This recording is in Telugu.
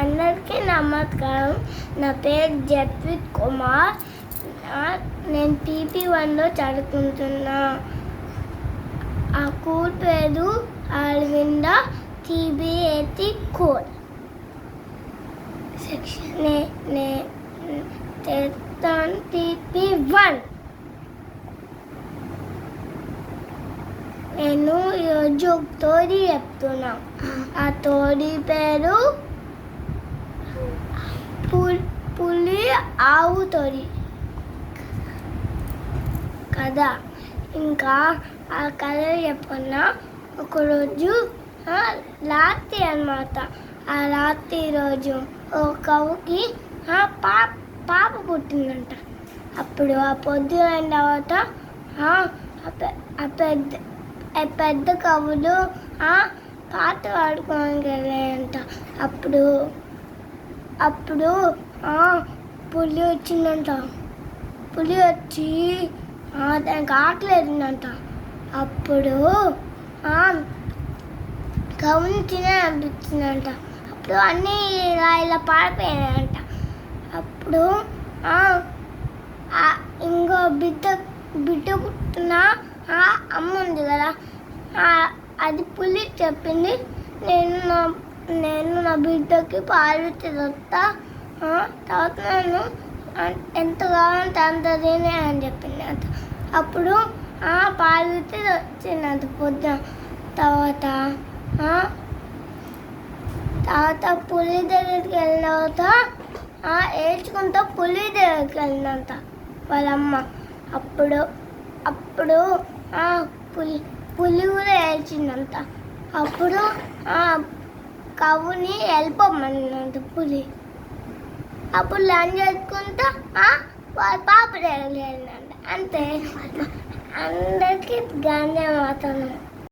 అందరికీ నమస్కారం. నా పేరు జత్విత్ కుమార్. నేను పీపీ వన్లో చదువుకుంటున్నా. ఆ స్కూల్ పేరు అరవింద టీబీఏటి కోడ్ సెక్షన్ నే వన్. నేను ఈరోజు ఒక తోడి చెప్తున్నా. ఆ తోడి పేరు పులి ఆవు తొలి కథ ఇంకా ఆ కథ చెప్పుకున్నా ఒకరోజు రాత్రి అన్నమాట. ఆ రాత్రి రోజు ఒక కవుకి పా పాప పాప పుట్టిందంట. అప్పుడు ఆ పొద్దున తర్వాత ఆ, పెద్ద ఆ పెద్ద కవులు పాట పాడుకోవడానికి వెళ్ళాయంట. అప్పుడు అప్పుడు పులి వచ్చిందంట. పులి వచ్చి ఆ, దానికి ఆకలేదంట అప్పుడు ఆ, కవుని అనిపించిందంట. అప్పుడు అన్నీ ఇలా ఇలా పాడిపోయాయంట అప్పుడు ఇంకో బిడ్డ బిడ్డ కుట్టిన ఆ అమ్మ ఉంది కదా అది పులి చెప్పింది. నేను నా నేను నా బిడ్డకి పాలు తిరుగుతా తర్వాత నేను ఎంత కావాలంటే అంత తినే అని చెప్పింది అంత అప్పుడు ఆ పాలు వచ్చిందంత పొద్దున. తర్వాత తర్వాత పులి దగ్గరికి వెళ్ళిన తర్వాత ఏడ్చుకుంటా పులి దగ్గరికి వెళ్ళినంత వాళ్ళమ్మ. అప్పుడు అప్పుడు పులి పులి కూడా ఏడ్చిందంత అప్పుడు కవుని వెళ్ళిపోమన్నాడు పులి. అప్పుడు లంచ్ చేసుకుంటా ఆ, వాళ్ళ పాప దగ్గరికి వెళ్ళినంట అంతే. అందరికీ ధన్యవాదాలు.